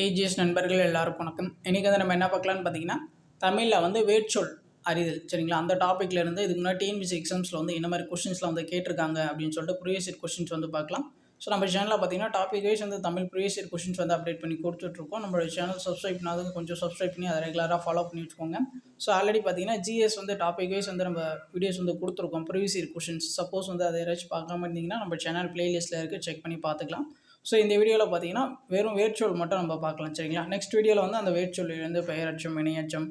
AGS நண்பர்கள் எல்லாருக்கும் வணக்கம். இன்றைக்கி வந்து நம்ம என்ன பார்க்கலான்னு பார்த்தீங்கன்னா தமிழில் வந்து வேட்சொல் அறிதல். சரிங்களா? அந்த டாப்பிக்கில் இருந்து இதுக்கு முன்னாடி டிஎன்பிசி எக்ஸாம்ஸில் வந்து என்ன மாதிரி கொஷின்ஸ்லாம் வந்து கேட்டிருக்காங்க அப்படின்னு சொல்லிட்டு ப்ரீவியஸ் இயர் கொஷின்ஸ் வந்து பார்க்கலாம். ஸோ நம்ம சேனலில் பார்த்தீங்கன்னா டாபிக் வைஸ் வந்து தமிழ் ப்ரீவியஸ் இயர் கொஷின்ஸ் வந்து அப்டேட் பண்ணி கொடுத்துட்ருக்கோம் நம்மளோட சேனல் சப்ஸ்கிரைப் பண்ணாதது கொஞ்சம் சப்ஸ்கிரைப் பண்ணி அதை ரெகுலராக ஃபாலோ பண்ணி வச்சுக்கோங்க. ஸோ ஆல்ரெடி பார்த்தீங்கன்னா ஜிஎஸ் வந்து டாபிக் வைஸ் வந்து நம்ம வீடியோஸ் வந்து கொடுத்துருக்கோம். ப்ரீவியஸ் இயர் கொஷின்ஸ் சப்போஸ் வந்து அதை யாராச்சும் பார்க்காம இருந்தீங்கன்னா நம்ம சேனல் பிளேலிஸ்ட்டில் இருக்குது செக் பண்ணி பார்த்துக்கலாம். ஸோ இந்த வீடியோவில் பார்த்தீங்கன்னா வெறும் வேர்ச்சொல் மட்டும் நம்ம பார்க்கலாம் சரிங்களா? நெக்ஸ்ட் வீடியோவில் வந்து அந்த வேர்ச்சொல்லிலிருந்து பெயரச்சம் வினையச்சம்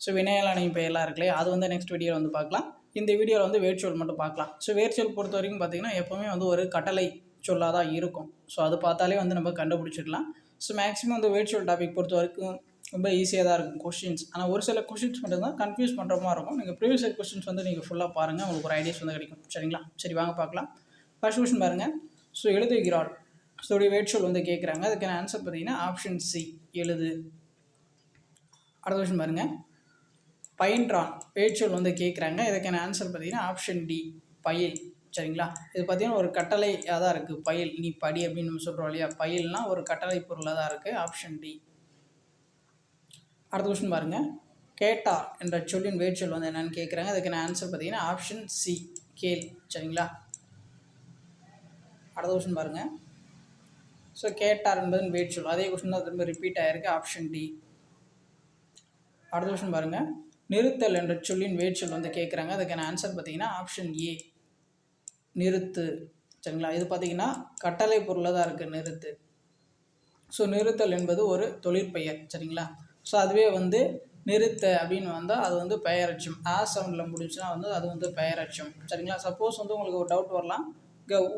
ஸோ வினையலானை பெயர்லாம் இருக்குல்லையே அது வந்து நெக்ஸ்ட் வீடியோவில் வந்து பார்க்கலாம் இந்த வீடியோவில் வந்து வேர்ச்சொல் மட்டும் பார்க்கலாம் ஸோ வேர்ச்சொல் பொறுத்த வரைக்கும் பார்த்தீங்கன்னா எப்போவுமே வந்து ஒரு கட்டளை சொல்லாக தான் இருக்கும். ஸோ அது பார்த்தாலே வந்து நம்ம கண்டுபிடிச்சிடலாம். ஸோ மேக்ஸிமம் வந்து வேர்ச்சுவல் டாபிக் பொறுத்த வரைக்கும் ரொம்ப ஈஸியாக தான் இருக்கும் கொஷின்ஸ் ஆனால் ஒரு சில கொஷின்ஸ் மட்டும் தான் கன்ஃபியூஸ் பண்ணுற மாதிரி இருக்கும். நீங்கள் ப்ரீவியஸ் இயர் கொஷின்ஸ் வந்து நீங்கள் ஃபுல்லாக பாருங்கள் உங்களுக்கு ஒரு ஐடியாஸ் வந்து கிடைக்கும் சரிங்களா? சரி வாங்க பார்க்கலாம் ஃபர்ஸ்ட் கொஷின் பாருங்கள் ஸோ எழுதுகிறாள் ஸோ வேட்சொல் வந்து கேட்குறாங்க. அதுக்கான ஆன்சர் பார்த்தீங்கன்னா ஆப்ஷன் சி எழுது. அடுத்த கொஷின் பாருங்கள் பயின்றான். வேட்சொல் வந்து கேட்குறாங்க. இதுக்கான ஆன்சர் பார்த்தீங்கன்னா ஆப்ஷன் டி பயில். சரிங்களா? இது பார்த்தீங்கன்னா ஒரு கட்டளையாக தான் இருக்குது பயில் நீ படி அப்படின்னு நம்ம சொல்கிறோம் இல்லையா? பயில்னால் ஒரு கட்டளை பொருளாக தான் இருக்குது ஆப்ஷன் டி அடுத்த கொஸ்டின் பாருங்கள் கேட்டா என்ற சொல்லின் வேட்சொல் வந்து என்னென்னு கேட்குறாங்க. அதுக்கான ஆன்சர் பார்த்தீங்கன்னா ஆப்ஷன் சி கேள். சரிங்களா? அடுத்த கொஸ்டின் பாருங்கள் ஸோ கேட்டார் என்பதுன்னு வெயிட் சொல்லும் அதே கொஸ்டின் தான் திரும்ப ரிப்பீட் ஆகிருக்கு ஆப்ஷன் டி அடுத்த கொஸ்டின் பாருங்கள் நிறுத்தல் என்ற சொல்லின் வேர்ச்சொல் வந்து கேட்குறாங்க. அதுக்கான ஆன்சர் பார்த்தீங்கன்னா ஆப்ஷன் ஏ நிறுத்து. சரிங்களா? இது பார்த்தீங்கன்னா கட்டளை பொருளாக தான் இருக்குது நிறுத்து. ஸோ நிறுத்தல் என்பது ஒரு தொழிற்பெயர் சரிங்களா? ஸோ அதுவே வந்து நிறுத்த அப்படின்னு வந்தால் அது வந்து பெயரட்சம் ஆ சவுண்டில் முடிச்சுன்னா வந்து அது வந்து பெயரட்சம் சரிங்களா? சப்போஸ் வந்து உங்களுக்கு ஒரு டவுட் வரலாம்.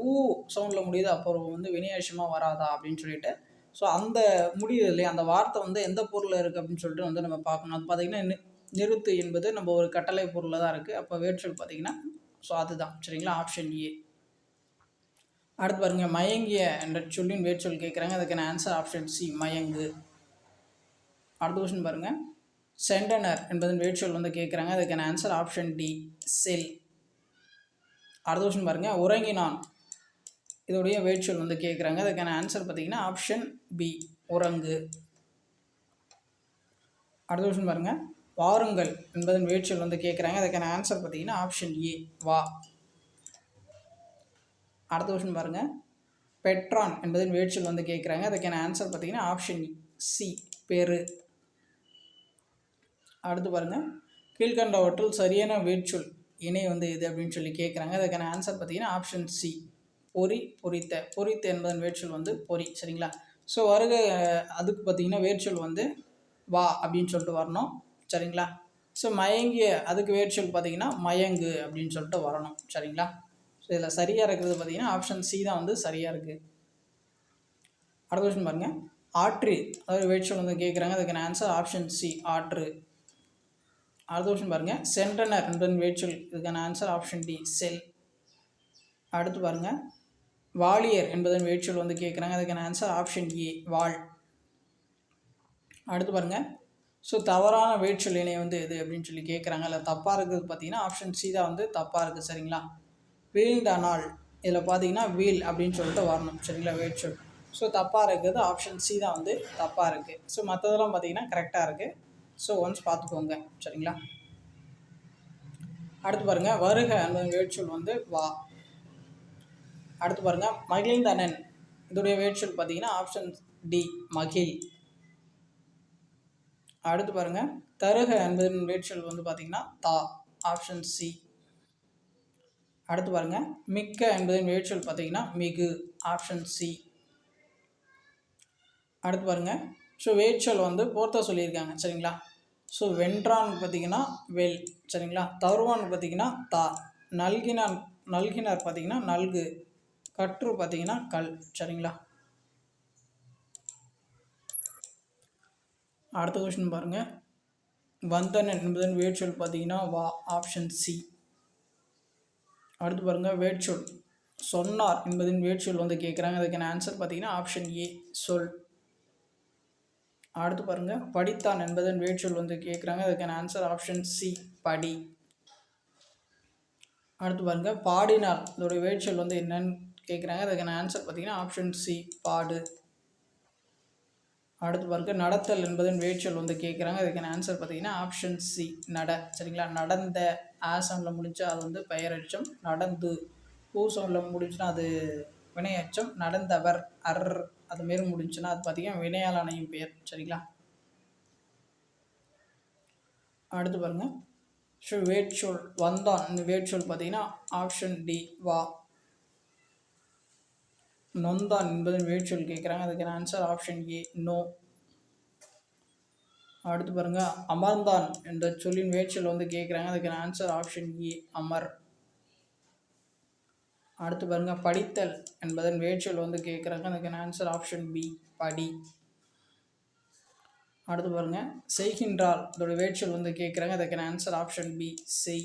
ஊ சவுண்டில் முடியுது அப்புறம் வந்து வினையட்சமாக வராதா அப்படின்னு சொல்லிட்டு. ஸோ அந்த முடியுது இல்லையா? அந்த வார்த்தை வந்து எந்த பொருளில் இருக்குது அப்படின்னு சொல்லிட்டு வந்து நம்ம பார்க்கணும். அது பார்த்திங்கன்னா நிறுத்து என்பது நம்ம ஒரு கட்டளை பொருளில் தான் இருக்குது அப்போ வேர்ச்சொல் பார்த்திங்கன்னா ஸோ அதுதான். சரிங்களா? ஆப்ஷன் ஏ அடுத்து பாருங்கள் மயங்கிய என்ற சொல்லின் வேர்ச்சொல் கேட்குறாங்க அதுக்கான ஆன்சர் ஆப்ஷன் சி மயங்கு. அடுத்த கொஸ்டின் பாருங்கள் சென்டனர் என்பதன் வேர்ச்சொல் வந்து கேட்குறாங்க அதுக்கான ஆன்சர் ஆப்ஷன் டி செல். அடுத்த கொஸ்டின் பாருங்கள் உறங்கினான் இதோடைய வேர்ச்சொல் வந்து கேட்குறாங்க அதுக்கான ஆன்சர் பார்த்தீங்கன்னா ஆப்ஷன் பி உறங்கு. அடுத்த கொஸ்டின் பாருங்கள் வாருங்கள் என்பதன் வேட்சொல் வந்து கேட்குறாங்க அதுக்கான ஆன்சர் பார்த்தீங்கன்னா ஆப்ஷன் ஏ வா. அடுத்த கொஸ்டின் பாருங்கள் பெட்ரான் என்பதன் வேட்சொல் வந்து கேட்குறாங்க அதுக்கான ஆன்சர் பார்த்தீங்கன்னா ஆப்ஷன் சி பெரு. அடுத்து பாருங்கள் கீழ்கண்டவற்றில் சரியான வேட்சொல் இணை வந்து எது அப்படின்னு சொல்லி கேட்குறாங்க அதுக்கான ஆன்சர் பார்த்தீங்கன்னா ஆப்ஷன் சி பொறி பொறித்த. பொறித்த என்பதன் வேர்ச்சொல் வந்து பொறி சரிங்களா? ஸோ வருக அதுக்கு பார்த்தீங்கன்னா வேர்ச்சொல் வந்து வா அப்படின்னு சொல்லிட்டு வரணும் சரிங்களா? ஸோ மயங்கிய அதுக்கு வேர்ச்சொல் பார்த்தீங்கன்னா மயங்கு அப்படின்னு சொல்லிட்டு வரணும் சரிங்களா? ஸோ இதில் சரியாக இருக்கிறது பார்த்தீங்கன்னா ஆப்ஷன் சி தான் வந்து சரியாக இருக்குது அடுத்த கொஸ்டின் பாருங்கள் ஆற்று அதாவது வேர்ச்சொல் வந்து கேட்குறாங்க அதுக்கான ஆன்சர் ஆப்ஷன் சி ஆற்று. அடுத்த ஆப்ஷன் பாருங்கள் சென்டனர் என்பதன் வேர்ச்சொல் இதுக்கான ஆன்சர் ஆப்ஷன் டி செல். அடுத்து பாருங்கள் வாலியர் என்பதன் வேர்ச்சொல் வந்து கேட்குறாங்க அதுக்கான ஆன்சர் ஆப்ஷன் ஏ வால் அடுத்து பாருங்கள் ஸோ தவறான வேர்ச்சொல் இணை வந்து எது அப்படின்னு சொல்லி கேட்குறாங்க இல்லை தப்பாக இருக்குது பார்த்தீங்கன்னா ஆப்ஷன் சி தான் வந்து தப்பாக இருக்குது சரிங்களா? வீழ்ந்தானால் இதில் பார்த்தீங்கன்னா வீல் அப்படின்னு சொல்லிட்டு வரணும். சரிங்களா? வேர்ச்சொல் ஸோ தப்பாக இருக்கிறது ஆப்ஷன் சி தான் வந்து தப்பாக இருக்குது ஸோ மற்றதெல்லாம் பார்த்தீங்கன்னா கரெக்டாக இருக்குது ஸோ ஒன்ஸ் பார்த்துக்கோங்க. சரிங்களா? அடுத்து பாருங்கள் வருக என்பது வேட்சொல் வந்து வா. அடுத்து பாருங்கள் மகிழ்ந்தனன் இதோடைய வேட்சொல் பார்த்தீங்கன்னா ஆப்ஷன் டி மகிழ். அடுத்து பாருங்கள் தருக என்பதன் வேட்சொல் வந்து பார்த்திங்கன்னா தா. ஆப்ஷன் சி அடுத்து பாருங்கள் மிக்க என்பதன் வேட்சொல் பார்த்தீங்கன்னா மிகு. ஆப்ஷன் சி அடுத்து பாருங்கள் ஸோ வேட்சொல் வந்து போர்த்தா சொல்லியிருக்காங்க சரிங்களா? ஸோ வென்றான் பார்த்தீங்கன்னா வெல் சரிங்களா? தருவான் பார்த்தீங்கன்னா தா. நல்கினான் நல்கினார் பார்த்திங்கன்னா நல்கு. கற்று பார்த்தீங்கன்னா கல் சரிங்களா? அடுத்த கொஷின் பாருங்கள் வந்தன் என்பதன் வேட்சொல் பார்த்தீங்கன்னா வா ஆப்ஷன் சி அடுத்து பாருங்கள் வேட்சொல் சொன்னார் என்பதின் வேட்சொல் வந்து கேட்குறாங்க. அதுக்கான ஆன்சர் பார்த்தீங்கன்னா ஆப்ஷன் ஏ சொல். அடுத்து பாருங்கள் படித்தான் என்பதன் வேட்சொல் வந்து கேட்குறாங்க அதுக்கான ஆன்சர் ஆப்ஷன் சி படி. அடுத்து பாருங்கள் பாடினார் இதோடைய வேட்சொல் வந்து என்னன்னு கேட்குறாங்க அதுக்கான ஆன்சர் பார்த்தீங்கன்னா ஆப்ஷன் சி பாடு. அடுத்து பாருங்க. நடத்தல் என்பதன் வேட்சொல் வந்து கேட்குறாங்க அதுக்கான ஆன்சர் பார்த்தீங்கன்னா ஆப்ஷன் சி நட. சரிங்களா? நடந்த ஆசனில் முடிஞ்சால் அது வந்து பெயரச்சம் நடந்து பூசனில் முடிஞ்சுன்னா அது வினையச்சம் நடந்தவர் அர். அது மாரி முடிஞ்சுன்னா அது பார்த்தீங்கன்னா அணையும் பெயர். சரிங்களா? அடுத்து பாருங்க. ஸோ வேட்சொல் வந்தான். இந்த வேட்சொல் பார்த்தீங்கன்னா ஆப்ஷன் டி வா. நொந்தான் என்பது வேட்சொல் கேட்குறாங்க அதுக்கான ஆன்சர் ஆப்ஷன் ஏ நோ அடுத்து பாருங்க. அமர்ந்தான் என்ற சொல்லின் வேட்சொல் வந்து கேட்குறாங்க அதுக்கான ஆன்சர் ஆப்ஷன் ஏ அமர். அடுத்து பாருங்கள் படித்தல் என்பதன் வேர்ச்சொல் வந்து கேட்குறாங்க. அதுக்கான ஆன்சர் ஆப்ஷன் பி படி. அடுத்து பாருங்கள் செய்கின்றால் இதோட வேர்ச்சொல் வந்து கேட்குறாங்க. அதுக்கான ஆன்சர் ஆப்ஷன் பி செய்.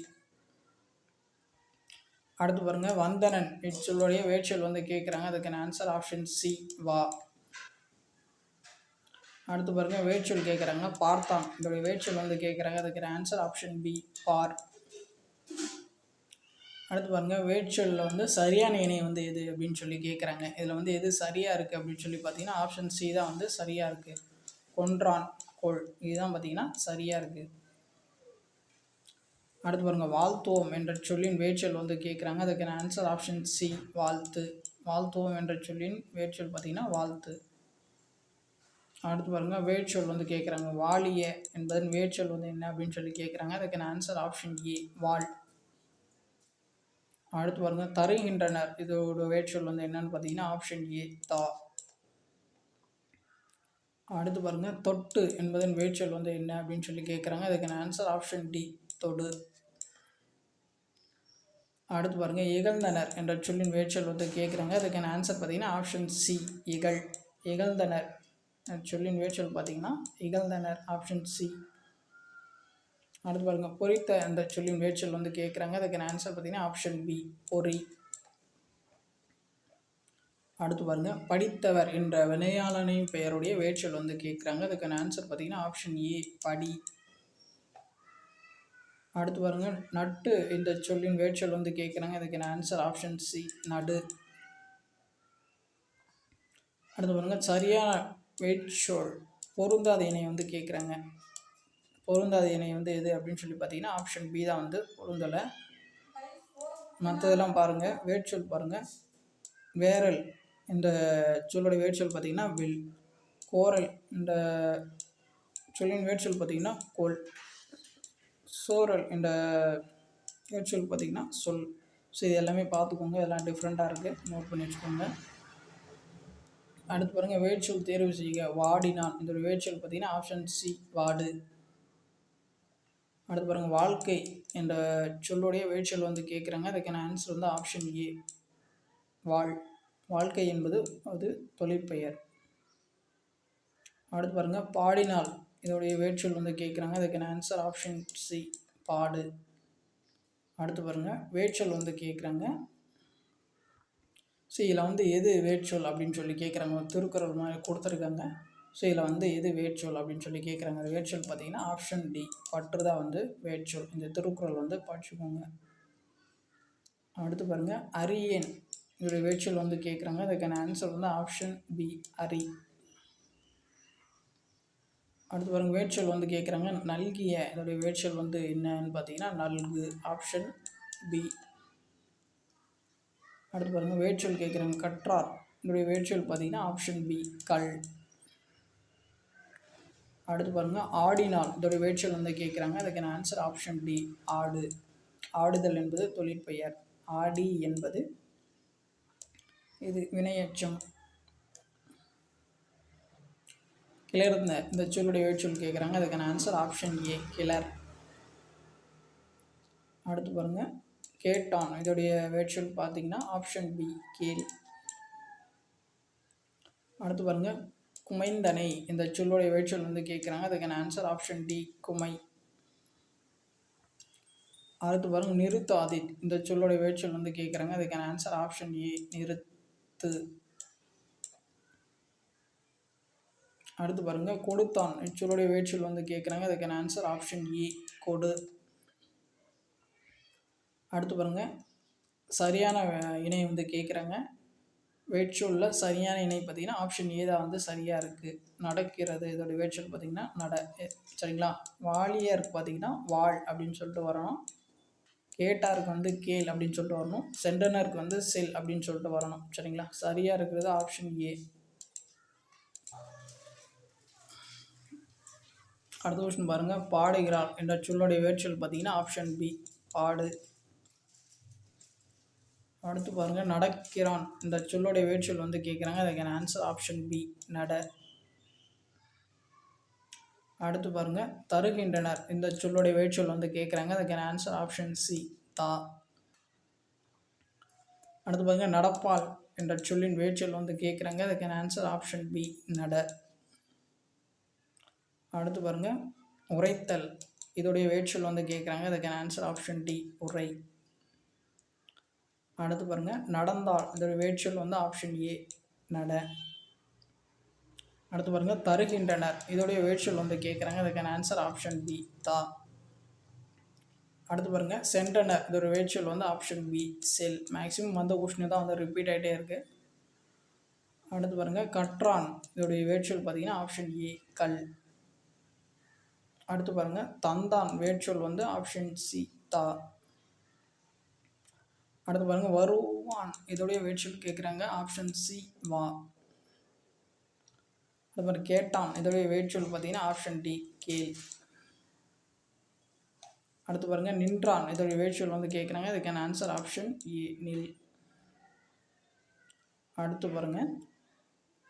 அடுத்து பாருங்க வந்தனன் இச்சொல்லுடைய வேர்ச்சொல் வந்து கேட்குறாங்க. அதுக்கான ஆன்சர் ஆப்ஷன் சி வா. அடுத்து பாருங்கள் வேர்ச்சொல் கேட்குறாங்க பார்த்தான். இதோடைய வேர்ச்சொல் வந்து கேட்குறாங்க. அதுக்கான ஆன்சர் ஆப்ஷன் பி பார். அடுத்து பாருங்கள் வேர்ச்சொல்லில் வந்து சரியான இணை வந்து எது அப்படின்னு சொல்லி கேட்குறாங்க இதில் வந்து எது சரியாக இருக்குது அப்படின்னு சொல்லி பார்த்தீங்கன்னா ஆப்ஷன் சி தான் வந்து சரியாக இருக்குது கொன்றான் கோள் இதுதான் பார்த்தீங்கன்னா சரியாக இருக்குது அடுத்து பாருங்கள் வாழ்த்துவோம் என்ற சொல்லின் வேட்சொல் வந்து கேட்குறாங்க அதுக்கான ஆன்சர் ஆப்ஷன் சி வாழ்த்து. வாழ்த்துவோம் என்ற சொல்லின் வேட்சொல் பார்த்தீங்கன்னா வாழ்த்து. அடுத்து பாருங்கள் வேட்சொல் வந்து கேட்குறாங்க வாலிய என்பதன் வேட்சொல் வந்து என்ன அப்படின்னு சொல்லி கேட்குறாங்க அதுக்கான ஆன்சர் ஆப்ஷன் ஏ வாழ். அடுத்து பாருங்க தருகின்றனர். இதோட வேர்ச்சொல் வந்து என்னன்னு பார்த்தீங்கன்னா ஆப்ஷன் ஏ தா. அடுத்து பாருங்க தொட்டு என்பதன் வேட்சொல் வந்து என்ன அப்படின்னு சொல்லி கேட்குறாங்க அதுக்கான ஆன்சர் ஆப்ஷன் டி தொடு. அடுத்து பாருங்க இகழ்ந்தனர் என்ற சொல்லின் வேட்சொல் வந்து கேட்குறாங்க அதுக்கான ஆன்சர் பார்த்தீங்கன்னா ஆப்ஷன் சி இகழ். இகழ்ந்தனர். சொல்லின் வேட்சொல் பார்த்தீங்கன்னா இகழ்ந்தனர் ஆப்ஷன் சி அடுத்து பாருங்கள் பொறித்த அந்த சொல்லின் வேர்ச்சொல் வந்து கேட்குறாங்க அதுக்கான ஆன்சர் பார்த்தீங்கன்னா ஆப்ஷன் பி பொறி. அடுத்து பாருங்க படித்தவர் என்ற வினையாளனின் பெயருடைய வேர்ச்சொல் வந்து கேட்குறாங்க அதுக்கான ஆன்சர் பார்த்தீங்கன்னா ஆப்ஷன் ஏ படி. அடுத்து பாருங்கள் நட்டு இந்த சொல்லின் வேர்ச்சொல் வந்து கேட்குறாங்க அதுக்கான ஆன்சர் ஆப்ஷன் சி நடு. அடுத்து பாருங்க சரியான வேர்ச்சொல் பொருந்தாத இணையை வந்து கேட்குறாங்க பொருந்தாத இணை வந்து எது அப்படின்னு சொல்லி பார்த்தீங்கன்னா ஆப்ஷன் பி தான் வந்து பொருந்தலை. மற்றதெல்லாம் பாருங்கள் வேட்சொல் பாருங்கள் வேரல் இந்த சொல்லோட வேட்சொல் பார்த்தீங்கன்னா வில். கோரல் இந்த சொல்லின் வேட்சொல் பார்த்தீங்கன்னா கோல். சோரல் இந்த வேட்சொல் பார்த்தீங்கன்னா சொல். ஸோ இது எல்லாமே பார்த்துக்கோங்க. இதெல்லாம் டிஃப்ரெண்ட்டாக இருக்குது நோட் பண்ணி வச்சுக்கோங்க. அடுத்து பாருங்கள் வேட்சொல் தேர்வு செய்யுங்க வாடினான். இந்த வேட்சொல் பார்த்தீங்கன்னா ஆப்ஷன் சி வாடு. அடுத்து பாருங்கள் வாழ்க்கை என்ற சொல்லுடைய வேர்ச்சொல் வந்து கேட்குறாங்க. அதுக்கான ஆன்சர் வந்து ஆப்ஷன் ஏ வாழ் வாழ்க்கை என்பது அது தொழிற்பெயர். அடுத்து பாருங்கள் பாடினால் இதோடைய வேர்ச்சொல் வந்து கேட்குறாங்க. அதுக்கான ஆன்சர் ஆப்ஷன் சி பாடு. அடுத்து பாருங்கள் வேர்ச்சொல் வந்து கேட்குறாங்க. ஸோ இதில் வந்து எது வேட்சொல் அப்படின்னு சொல்லி கேட்குறாங்க. திருக்குறள் மாதிரி கொடுத்துருக்காங்க. ஸோ இதில் வந்து எது வேட்சொல் அப்படின்னு சொல்லி கேட்குறாங்க. அது வேட்சொல் பார்த்தீங்கன்னா ஆப்ஷன் டி பற்று தான் வந்து வேட்சொல் இந்த திருக்குறள் வந்து படிச்சுக்கோங்க. அடுத்து பாருங்கள் அரியன். இதோடைய வேட்சொல் வந்து கேட்குறாங்க. அதுக்கான ஆன்சர் வந்து ஆப்ஷன் பி அரி. அடுத்து பாருங்கள் வேட்சொல் வந்து கேட்குறாங்க. நல்கிய. இதோடைய வேட்சொல் வந்து என்னன்னு பார்த்தீங்கன்னா நல்கு. ஆப்ஷன் பி அடுத்து பாருங்கள் வேட்சொல் கேட்குறாங்க. கற்றார். இதோடைய வேட்சொல் பார்த்தீங்கன்னா ஆப்ஷன் பி கல். அடுத்து பாருங்கள் ஆடினால். இதோடைய வேட்சல் வந்து கேட்குறாங்க அதுக்கான ஆன்சர் ஆப்ஷன் டி ஆடு. ஆடுதல் என்பது தொழிற்பெயர். ஆடி என்பது இது வினையச்சம் கிளர்ந்த இந்த சொல்லுடைய வேர்ச்சொல் கேட்குறாங்க அதுக்கான ஆன்சர் ஆப்ஷன் ஏ கிளர். அடுத்து பாருங்கள் கேட்டான். இதோடைய வேட்சொல் பார்த்தீங்கன்னா ஆப்ஷன் பி கேள். அடுத்து பாருங்கள் குமைந்தனை இந்த சொல்லுடைய வேட்சொல் வந்து கேட்குறாங்க. அதுக்கான ஆன்சர் ஆப்ஷன் டி குமை. அடுத்து பாருங்க நிறுத்தாதி இந்த சொல்லுடைய வேட்சொல் வந்து கேட்குறாங்க. அதுக்கான ஆன்சர் ஆப்ஷன் ஏ நிறுத்து. அடுத்து பாருங்க கொடுத்தான். இச்சொல்லுடைய வேட்சொல் வந்து கேட்குறாங்க. அதுக்கான ஆன்சர் ஆப்ஷன் ஏ e, கொடு. அடுத்து பாருங்க சரியான இணை வந்து கேட்குறாங்க. வேர்ச்சொல்ல சரியான இணை பார்த்தீங்கன்னா ஆப்ஷன் ஏ தான் வந்து சரியாக இருக்குது நடக்கிறது இதோட வேர்ச்சொல் பார்த்தீங்கன்னா நட சரிங்களா? வாலியர் பார்த்தீங்கன்னா வாழ் அப்படின்னு சொல்லிட்டு வரணும். கேட்டாருக்கு வந்து கேள் அப்படின்னு சொல்லிட்டு வரணும். சென்டனருக்கு வந்து செல் அப்படின்னு சொல்லிட்டு வரணும். சரிங்களா? சரியாக இருக்கிறது ஆப்ஷன் ஏ அடுத்த கொஸ்டின் பாருங்கள் பாடுகிறாள் என்ற சொல்லுடைய வேர்ச்சொல் பார்த்தீங்கன்னா ஆப்ஷன் பி பாடு. அடுத்து பாருங்கள் நடக்கிறான். இந்த சொல்லுடைய வேட்சொல் வந்து கேட்குறாங்க அதுக்கான ஆன்சர் ஆப்ஷன் பி நட. அடுத்து பாருங்கள் தருகின்றனர். இந்த சொல்லுடைய வேட்சொல் வந்து கேட்குறாங்க அதுக்கான ஆன்சர் ஆப்ஷன் சி தா. அடுத்து பாருங்கள் நடப்பால் என்ற சொல்லின் வேட்சொல் வந்து கேட்குறாங்க அதுக்கான ஆன்சர் ஆப்ஷன் பி நட. அடுத்து பாருங்க உரைத்தல். இதோடைய வேட்சொல் வந்து கேட்குறாங்க அதுக்கான ஆன்சர் ஆப்ஷன் டி உரை. அடுத்து பாருங்க நடந்தால். இதோடைய வேட்சொல் வந்து ஆப்ஷன் ஏ நட. அடுத்து பாருங்க தருகின்றனர். இதோடைய வேட்சொல் வந்து கேட்குறாங்க அதுக்கான ஆன்சர் ஆப்ஷன் பி தா. அடுத்து பாருங்க சென்டனர் இதோட வேட்சொல் வந்து ஆப்ஷன் பி செல். மேக்ஸிமம் வந்த கொஷின் தான் வந்து ரிப்பீட் ஆகிட்டே இருக்கு. அடுத்து பாருங்க கற்றான். இதோடைய வேட்சொல் பார்த்தீங்கன்னா ஆப்ஷன் ஏ கல். அடுத்து பாருங்க தந்தான். வேட்சொல் வந்து ஆப்ஷன் சி தா. அடுத்து பாருங்கள் வருவான். இதோடைய வேர்ச்சொல் கேட்குறாங்க ஆப்ஷன் சி வா. அடுத்து பாருங்க கேட்டான். இதோடைய வேர்ச்சொல் பார்த்தீங்கன்னா ஆப்ஷன் டி கேள். அடுத்து பாருங்கள் நின்றான். இதோடைய வேர்ச்சொல் வந்து கேட்குறாங்க இதுக்கான ஆன்சர் ஆப்ஷன் ஏ நில். அடுத்து பாருங்கள்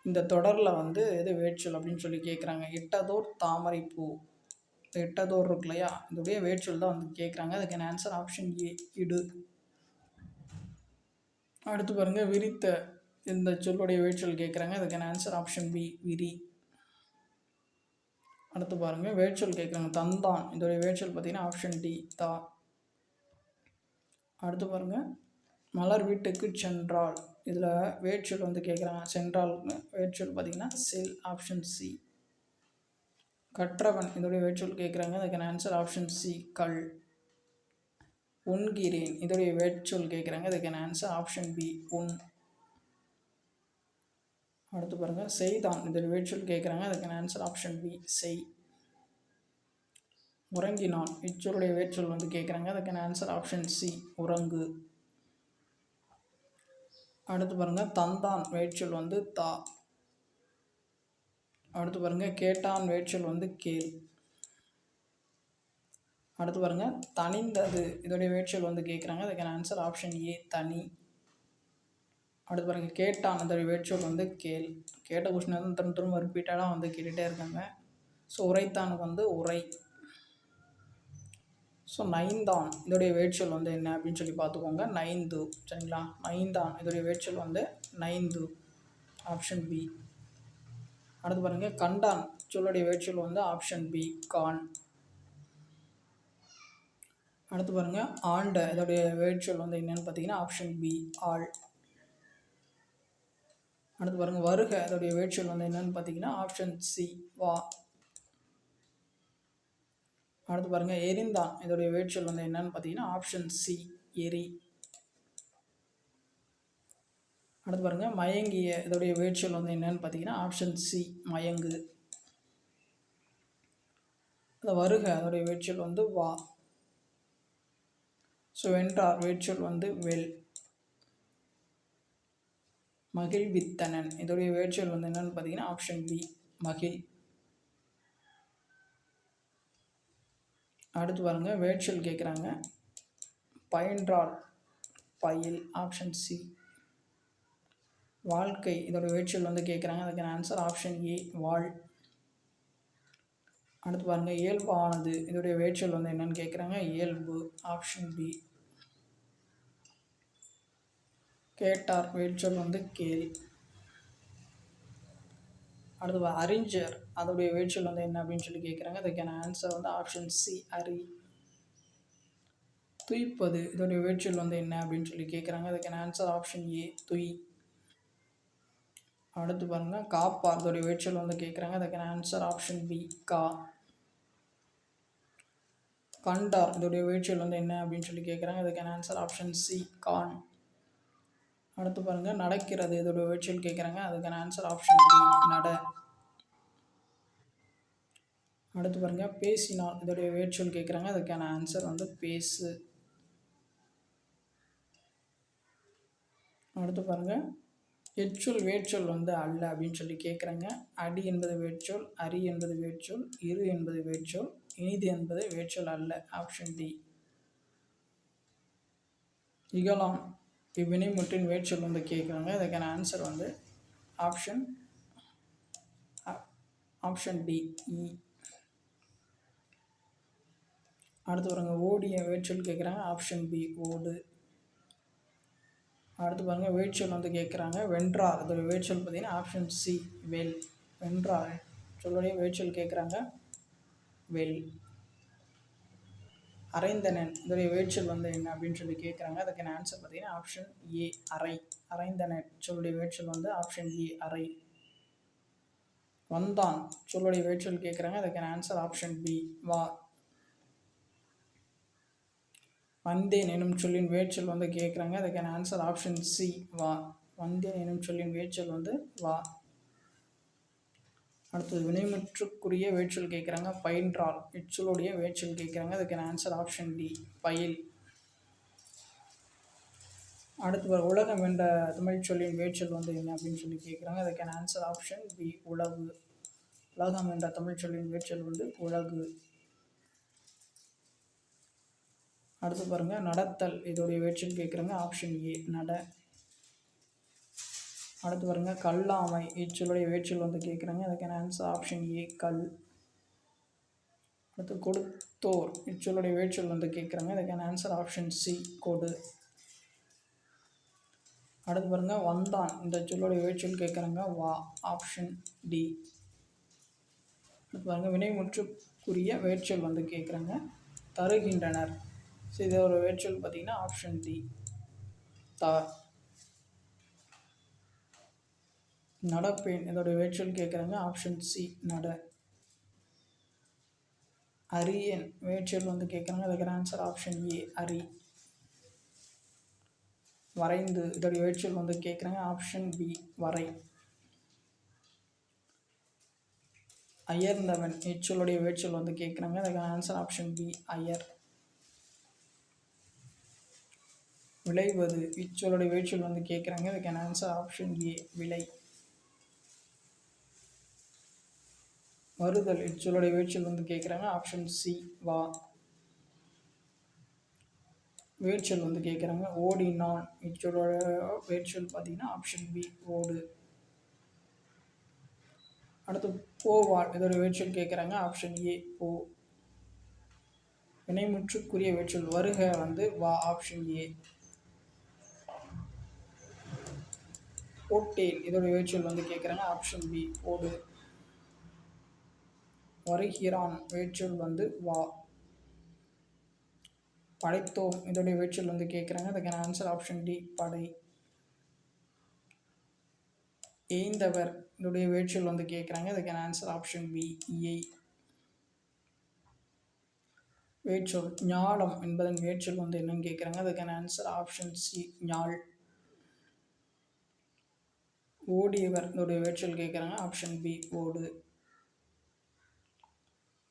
இந்த தொடரில் வந்து எது வேர்ச்சொல் அப்படின்னு சொல்லி கேட்குறாங்க இட்டதோர் தாமரை பூ. எட்டதோர் இருக்கு இல்லையா இதோடைய வேர்ச்சொல் தான் வந்து கேட்குறாங்க அதுக்கான ஆன்சர் ஆப்ஷன் ஏ இடு. அடுத்து பாருங்க விரித்த இந்த சொல்லுடைய வேர்ச்சொல் கேட்குறாங்க அதுக்கான ஆன்சர் ஆப்ஷன் பி விரி. அடுத்து பாருங்க வேர்ச்சொல் கேட்குறாங்க தந்தான். இதோடைய வேர்ச்சொல் பார்த்தீங்கன்னா ஆப்ஷன் டி தா. அடுத்து பாருங்க மலர் வீட்டுக்கு சென்றால் இதில் வேர்ச்சொல் வந்து கேட்குறாங்க சென்றால் வேர்ச்சொல் பார்த்தீங்கன்னா செல் ஆப்ஷன் சி கற்றவன் இதோடைய வேர்ச்சொல் கேட்குறாங்க அதுக்கான ஆன்சர் ஆப்ஷன் சி கல். உண்கிறேன். இதோடைய வேட்சொல் கேட்குறாங்க. அதுக்கான ஆன்சர் ஆப்ஷன் பி உன். அடுத்து பாருங்கள் செய்தான். இதோடைய வேட்சொல் கேட்குறாங்க. அதுக்கான ஆன்சர் ஆப்ஷன் பி செய். உறங்கினான். இச்சொல்லுடைய வேட்சொல் வந்து கேட்குறாங்க. அதுக்கான ஆன்சர் ஆப்ஷன் சி உறங்கு. அடுத்து பாருங்க. தந்தான் வேட்சொல் வந்து தா. அடுத்து பாருங்கள் கேட்டான் வேட்சொல் வந்து கேள். அடுத்து பாருங்க தனிந்தது இதோடைய வேர்ச்சொல் வந்து கேட்குறாங்க அதுக்கான ஆன்சர் ஆப்ஷன் ஏ தனி. அடுத்து பாருங்கள் கேட்டான். அதோடைய வேர்ச்சொல் வந்து கேள் கேட்ட கொஸ்டின் வந்து திரும்ப திரும்ப ரிப்பீட்டடாக வந்து கேட்டுகிட்டே இருக்காங்க. ஸோ உரைத்தானுக்கு வந்து உரை. ஸோ நைந்தான். இதோடைய வேர்ச்சொல் வந்து என்ன அப்படின்னு சொல்லி பார்த்துக்கோங்க. நைந்து சரிங்களா? நைந்தான். இதோடைய வேர்ச்சொல் வந்து நைந்து. ஆப்ஷன் பி அடுத்து பாருங்கள் கண்டான். சொல்லுடைய வேர்ச்சொல் வந்து ஆப்ஷன் பி கான். அடுத்து பாருங்க ஆண்ட இதோடைய வேர்ச்சொல் வந்து என்னென்னு பார்த்தீங்கன்னா ஆப்ஷன் பி ஆள் அடுத்து பாருங்கள் வருக அதோடைய வேர்ச்சொல் வந்து என்னன்னு பார்த்தீங்கன்னா ஆப்ஷன் சி வா. அடுத்து பாருங்கள் எரிந்தான் இதோடைய வேர்ச்சொல் வந்து என்னன்னு பார்த்தீங்கன்னா ஆப்ஷன் சி எரி. அடுத்து பாருங்கள் மயங்கிய இதோடைய வேர்ச்சொல் வந்து என்னென்னு பார்த்தீங்கன்னா ஆப்ஷன் சி மயங்கு. அந்த வருக அதோடைய வேர்ச்சொல் வந்து வா. ஸோ வென்றார் வேர்ச்சொல் வந்து வெல் மகிழ்வித்தனன். இதோடைய வேர்ச்சொல் வந்து என்னன்னு பார்த்தீங்கன்னா ஆப்ஷன் பி மகிழ். அடுத்து பாருங்கள் வேர்ச்சொல் கேட்குறாங்க. பயின்றால் பயில் ஆப்ஷன் சி வாழ்க்கை இதோட வேர்ச்சொல் வந்து கேட்குறாங்க. அதுக்கான ஆன்சர் ஆப்ஷன் ஏ வாழ். அடுத்து பாருங்கள் இயல்பு ஆனது இதோடைய வேட்சல் வந்து என்னன்னு கேட்குறாங்க இயல்பு ஆப்ஷன் பி கேட்டார் வேர்ச்சொல் வந்து கேள் அடுத்து அறிஞர். அதோடைய வேர்ச்சொல் வந்து என்ன அப்படின்னு சொல்லி கேட்குறாங்க அதுக்கான ஆன்சர் வந்து ஆப்ஷன் சி அரி துய்ப்பது இதோடைய வேர்ச்சொல் வந்து என்ன அப்படின்னு சொல்லி கேட்குறாங்க அதுக்கான ஆன்சர் ஆப்ஷன் ஏ துய். அடுத்து பாருங்கள் காப்பார் அதோடைய வேர்ச்சொல் வந்து கேட்குறாங்க அதுக்கான ஆன்சர் ஆப்ஷன் பி கா. கண்டார் இதோடைய வேர்ச்சொல் வந்து என்ன அப்படின்னு சொல்லி கேட்குறாங்க அதுக்கான ஆன்சர் ஆப்ஷன் சி கான் அடுத்து பாருங்கள் நடக்கிறது இதோட வேர்ச்சுவல் கேட்குறாங்க அதுக்கான ஆன்சர் ஆப்ஷன் டி நட. அடுத்து பாருங்கள் பேசினால் இதோடைய வேர்ச்சுவல் கேட்குறாங்க அதுக்கான ஆன்சர் வந்து பேசு. அடுத்து பாருங்கள் எச்சொல் வேர்ச்சொல் வந்து அல்ல அப்படின்னு சொல்லி கேட்குறாங்க அடி என்பது வேர்ச்சொல் அரி என்பது வேர்ச்சொல் இரு என்பது வேர்ச்சொல் இனிது என்பது வேற்றல் அல்ல ஆப்ஷன் டி இகலாம் இவ்வினைமுற்றின் வேற்றல் வந்து கேட்குறாங்க. அதுக்கான ஆன்சர் வந்து ஆப்ஷன் ஆப்ஷன் டி இ அடுத்து பாருங்க ஓடிய வேர்ச்சொல் கேட்குறாங்க. ஆப்ஷன் பி ஓடு அடுத்து பாருங்கள் வேட்சல் வந்து கேட்குறாங்க. வென்றார். அதோட வேட்சல் பார்த்தீங்கன்னா ஆப்ஷன் சி வெல். வென்றார். சொல்லுடைய வேட்சல் கேட்குறாங்க. வெல் அரைந்தனன். இதோடைய வேர்ச்சொல் வந்து என்ன அப்படின்னு சொல்லி கேட்குறாங்க அதுக்கான ஆன்சர் பார்த்தீங்கன்னா ஆப்ஷன் ஏ அரை. அரைந்தனன். சொல்லுடைய வேர்ச்சொல் வந்து ஆப்ஷன் ஏ அரை. வந்தான். சொல்லுடைய வேர்ச்சொல் கேட்குறாங்க அதுக்கான ஆன்சர் ஆப்ஷன் பி வா. வந்தேன் எனும் சொல்லின் வேர்ச்சொல் வந்து கேட்குறாங்க அதுக்கான ஆன்சர் ஆப்ஷன் சி வா. வந்தேன் எனும் சொல்லின் வேர்ச்சொல் வந்து வா. அடுத்தது வினைமுற்றுக்குரிய வேர்ச்சொல் கேட்குறாங்க பயின்றால் இச்சொல்லுடைய வேர்ச்சொல் கேட்குறாங்க. அதுக்கான ஆன்சர் ஆப்ஷன் டி பயில் அடுத்து உலகம் என்ற தமிழ் சொல்லின் வேர்ச்சொல் வந்து என்ன அப்படின்னு சொல்லி கேட்குறாங்க. அதுக்கான ஆன்சர் ஆப்ஷன் பி உலகு. உலகம் என்ற தமிழ் சொல்லின் வேர்ச்சொல் வந்து உலகு. அடுத்து பாருங்கள் நடத்தல். இதோடைய வேர்ச்சொல் கேட்குறாங்க ஆப்ஷன் ஏ நட. அடுத்து பாருங்கள் கல்லாமை இச்சொல்லுடைய வேச்சல் வந்து கேட்குறாங்க அதுக்கான ஆன்சர் ஆப்ஷன் ஏ கல். அடுத்து கொடுத்தோர் இச்சொல்லுடைய வேர்ச்சொல் வந்து கேட்குறாங்க அதுக்கான ஆன்சர் ஆப்ஷன் சி கொடு. அடுத்து பாருங்கள் வந்தான். இந்த சொல்லுடைய வேர்ச்சொல் கேட்குறாங்க வா ஆப்ஷன் டி அடுத்து பாருங்கள் வினைமுற்றுக்குரிய வேர்ச்சொல் வந்து கேட்குறாங்க தருகின்றனர். ஸோ இதோட வேர்ச்சுவல் பார்த்தீங்கன்னா ஆப்ஷன் டி தார் நடப்பேன் இதோட வேர்ச்சுவல் கேட்குறாங்க ஆப்ஷன் சி நட. அரியன் வேர்ச்சுவல் வந்து கேட்குறாங்க அதுக்கு ஆன்சர் ஆப்ஷன் ஏ அரி. வரைந்து இதோடைய வேர்ச்சுவல் வந்து கேட்குறாங்க ஆப்ஷன் பி வரை. அயர்ந்தவன் எச்சொல்லுடைய வேர்ச்சுவல் வந்து கேட்குறாங்க அதுக்கு ஆன்சர் ஆப்ஷன் பி அயர். விளைவது இச்சொல்லுடைய வேர்ச்சொல் வந்து கேட்குறாங்க அதுக்கான ஆன்சர் ஆப்ஷன் ஏ விலை வருதல் இச்சொல்லுடைய வேர்ச்சொல் வந்து கேட்குறாங்க ஆப்ஷன் சி வா. வேர்ச்சொல் வந்து கேட்குறாங்க ஓடி நான். இச்சொல்லோட வேர்ச்சொல் பார்த்தீங்கன்னா ஆப்ஷன் பி ஓடு. அடுத்து போவாள். இதோட வேர்ச்சொல் கேட்குறாங்க ஆப்ஷன் ஏ போ. வினைமுற்றுக்குரிய வேர்ச்சொல் வருக வந்து வா ஆப்ஷன் ஏ ஓட்டேல் இதோட வேர்ச்சொல் வந்து கேட்குறாங்க ஆப்ஷன் பி ஓடு. வருகிறான். வேட்சொல் வந்து வா. படைத்தோம். இதோடைய வேட்சொல் வந்து கேட்குறாங்க. அதுக்கான ஆன்சர் ஆப்ஷன் டி படை. எய்ந்தவர் இதோடைய வேட்சொல் வந்து கேட்குறாங்க. அதுக்கான ஆன்சர் ஆப்ஷன் பி இயை. வேட்சொல் ஞாலம் என்பதன் வேட்சொல் வந்து என்னன்னு கேட்குறாங்க. அதுக்கான ஆன்சர் ஆப்ஷன் சி ஞாள் ஓடியவர். இதோடைய வேட்சொல் கேட்குறாங்க. ஆப்ஷன் பி ஓடு.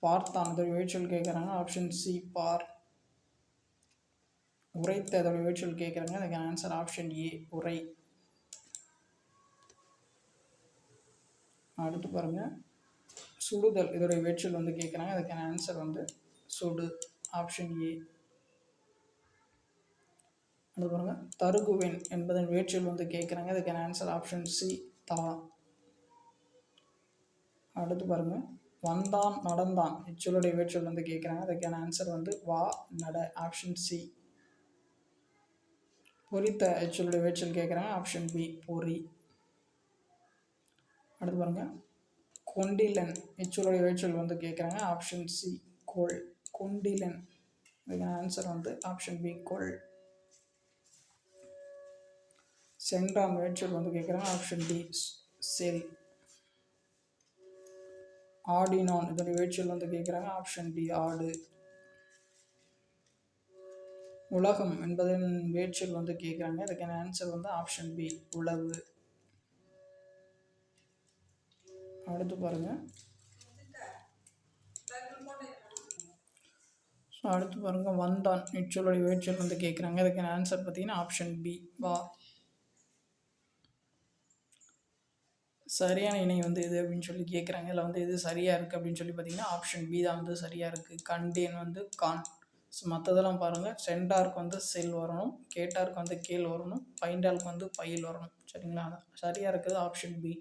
பார்த்தான். இதோடைய வேர்ச்சொல் கேட்குறாங்க ஆப்ஷன் சி பார். உரைத்த அதோட வேர்ச்சுவல் கேட்குறாங்க அதுக்கு ஆன்சர் ஆப்ஷன் ஏ உரை. அடுத்து பாருங்கள் சுடுதல். இதோடைய வேர்ச்சுவல் வந்து கேட்குறாங்க அதுக்கான ஆன்சர் வந்து சுடு. ஆப்ஷன் ஏ அடுத்து பாருங்கள் தருகுவேன் என்பதன் வேர்ச்சுவல் வந்து கேட்குறாங்க அதுக்கான ஆன்சர் ஆப்ஷன் சி தா அடுத்து பாருங்கள் வந்தான் நடந்தான். இச்சொல்லுடைய வேர்ச்சொல் வந்து கேட்குறாங்க. அதுக்கான ஆன்சர் வந்து வா நட ஆப்ஷன் சி பொறித்த இச்சொல்லுடைய வேர்ச்சொல் கேட்குறாங்க. ஆப்ஷன் பி பொறி. அடுத்து பாருங்கள் கொண்டிலன் இச்சொல்லுடைய வேர்ச்சொல் வந்து கேட்குறாங்க. ஆப்ஷன் சி கோல் கொண்டிலன். இதுக்கான ஆன்சர் வந்து ஆப்ஷன் பி கோல் சென்றான் வேர்ச்சொல் வந்து கேட்குறாங்க. ஆப்ஷன் டி செல். ஆடினான் இதனை வேட்சியில் வந்து கேட்குறாங்க ஆப்ஷன் டி ஆடு. உலகம் என்பதன் வேர்ச்சொல் வந்து கேட்குறாங்க அதுக்கான ஆன்சர் வந்து ஆப்ஷன் பி உழவு. அடுத்து பாருங்கள் ஸோ அடுத்து பாருங்கள் வந்தான். இச்சொல்லுடைய வேர்ச்சொல் வந்து கேட்குறாங்க அதுக்கான ஆன்சர் பார்த்தீங்கன்னா ஆப்ஷன் பி வா. சரியான இணை வந்து எது அப்படின்னு சொல்லி கேட்குறாங்க இதில் வந்து எது சரியாக இருக்குது அப்படின்னு சொல்லி பார்த்தீங்கன்னா ஆப்ஷன் பி தான் வந்து சரியாக இருக்குது கண்டேன் வந்து கான் ஸோ மற்றதெல்லாம் பாருங்கள் சென்டாருக்கு வந்து செல் வரணும். கேட்டாருக்கு வந்து கேள் வரணும். பைண்டார்க்கு வந்து பயில் வரணும். சரிங்களா? அதான். சரியாக இருக்குது ஆப்ஷன் பி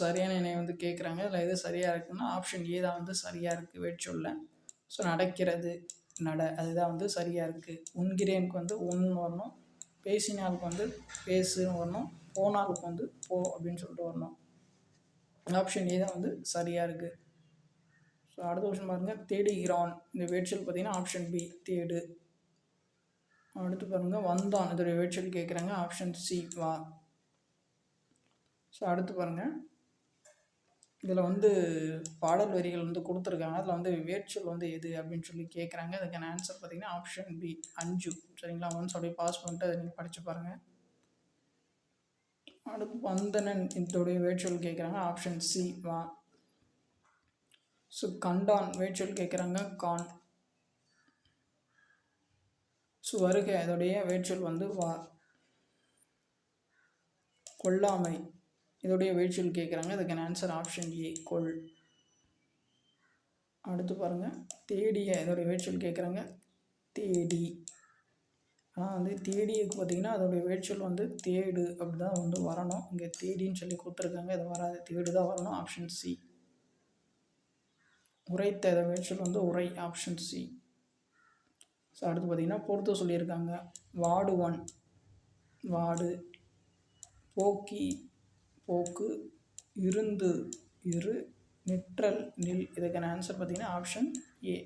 சரியான இணை வந்து கேட்குறாங்க இதில் எது சரியாக இருக்குன்னா ஆப்ஷன் ஏ தான் வந்து சரியாக இருக்குது வேட்சொல்ல ஸோ நடக்கிறது. நட. அதுதான் வந்து சரியாக இருக்குது உண்கிறேனுக்கு வந்து உன் வரணும். பேசினாலுக்கு வந்து பேசுன்னு வரணும். போனால் வந்து போ அப்படின்னு சொல்லிட்டு வரணும். ஆப்ஷன் ஏ தான் வந்து சரியாக இருக்குது ஸோ அடுத்த கொஸ்டின் பாருங்கள் தேடுகிறான். இந்த வேட்சல் பார்த்தீங்கன்னா ஆப்ஷன் பி தேடு. அடுத்து பாருங்கள் வந்தான். இதோடைய வேட்சல் கேட்குறாங்க. ஆப்ஷன் சி வா. ஸோ அடுத்து பாருங்கள் இதில் வந்து பாடல் வரிகள் வந்து கொடுத்துருக்காங்க. அதில் வந்து வேர்ச்சொல் வந்து எது அப்படின்னு சொல்லி கேட்குறாங்க. அதுக்கான ஆன்சர் பார்த்தீங்கன்னா ஆப்ஷன் பி அஞ்சு. சரிங்களா? ஒன்ஸ் அப்படியே பாஸ் பண்ணிட்டு அதை நீங்கள் படித்து பாருங்கள் அடுத்து வந்தனன் இதோடைய வேர்ச்சொல் கேட்குறாங்க. ஆப்ஷன் சி வா. ஸோ கண்டான் வேர்ச்சொல் கேட்குறாங்க. கான் ஸோ வருக இதோடைய வேர்ச்சொல் வந்து வா. கொல்லாமை. இதோடைய வேர்ச்சொல் கேட்குறாங்க. இதுக்கான ஆன்சர் ஆப்ஷன் ஏ கொள் அடுத்து பாருங்கள் தேடிய இதோடைய வேர்ச்சொல் கேட்குறாங்க. தேடி. ஆனால் வந்து தேடியக்கு பார்த்திங்கன்னா அதோடைய வேர்ச்சொல் வந்து தேடு அப்படி தான் வந்து வரணும். இங்கே தேடின்னு சொல்லி கொடுத்துருக்காங்க. இது வராது. தேடு தான் வரணும். ஆப்ஷன் சி உரைத்த இதை வேர்ச்சொல் வந்து உரை. ஆப்ஷன் சி ஸோ அடுத்து பார்த்திங்கன்னா பொறுத்து சொல்லியிருக்காங்க. வாடுவன் வாடு போக்கி போக்கு இருந்து இரு நிற்றல் நில். இதுக்கான ஆன்சர் பார்த்திங்கன்னா ஆப்ஷன் ஏ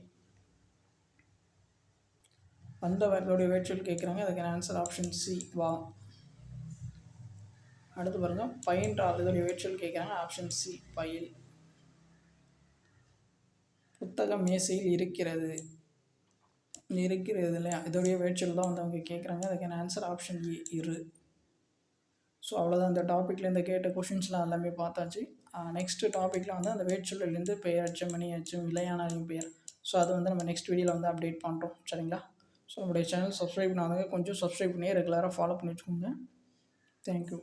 வந்தவர்களுடைய வேர்ச்சொல் கேட்குறாங்க. அதுக்கான ஆன்சர் ஆப்ஷன் சி வா. அடுத்து பாருங்கள் பயின்றால் இதோடைய வேர்ச்சொல் கேட்குறாங்க. ஆப்ஷன் சி பயில். புத்தகம் மேசையில் இருக்கிறது. இருக்கிறது இல்லையா? இதோடைய வேர்ச்சொல் தான் வந்து அவங்க கேட்குறாங்க. அதுக்கான ஆன்சர் ஆப்ஷன் ஏ இரு. ஸோ அவ்வளோதான் அந்த டாப்பிக்கில் இந்த கேட்ட கொஷின்ஸ்லாம் எல்லாமே பார்த்தாச்சு. நெக்ஸ்ட்டு டாப்பிக்கில் வந்து அந்த வேர்ச்சொல்லேருந்து பெயர் அச்சம் மணி அச்சம் விலையானதையும் பெயர். ஸோ அது வந்து நம்ம நெக்ஸ்ட் வீடியோவில் வந்து அப்டேட் பண்ணுறோம் சரிங்களா? ஸோ நம்முடைய சேனல் சப்ஸ்கிரைப் பண்ணாதவங்க கொஞ்சம் சப்ஸ்கிரைப் பண்ணி ரெகுலராக ஃபாலோ பண்ணி வச்சுக்கோங்க. தேங்க்யூ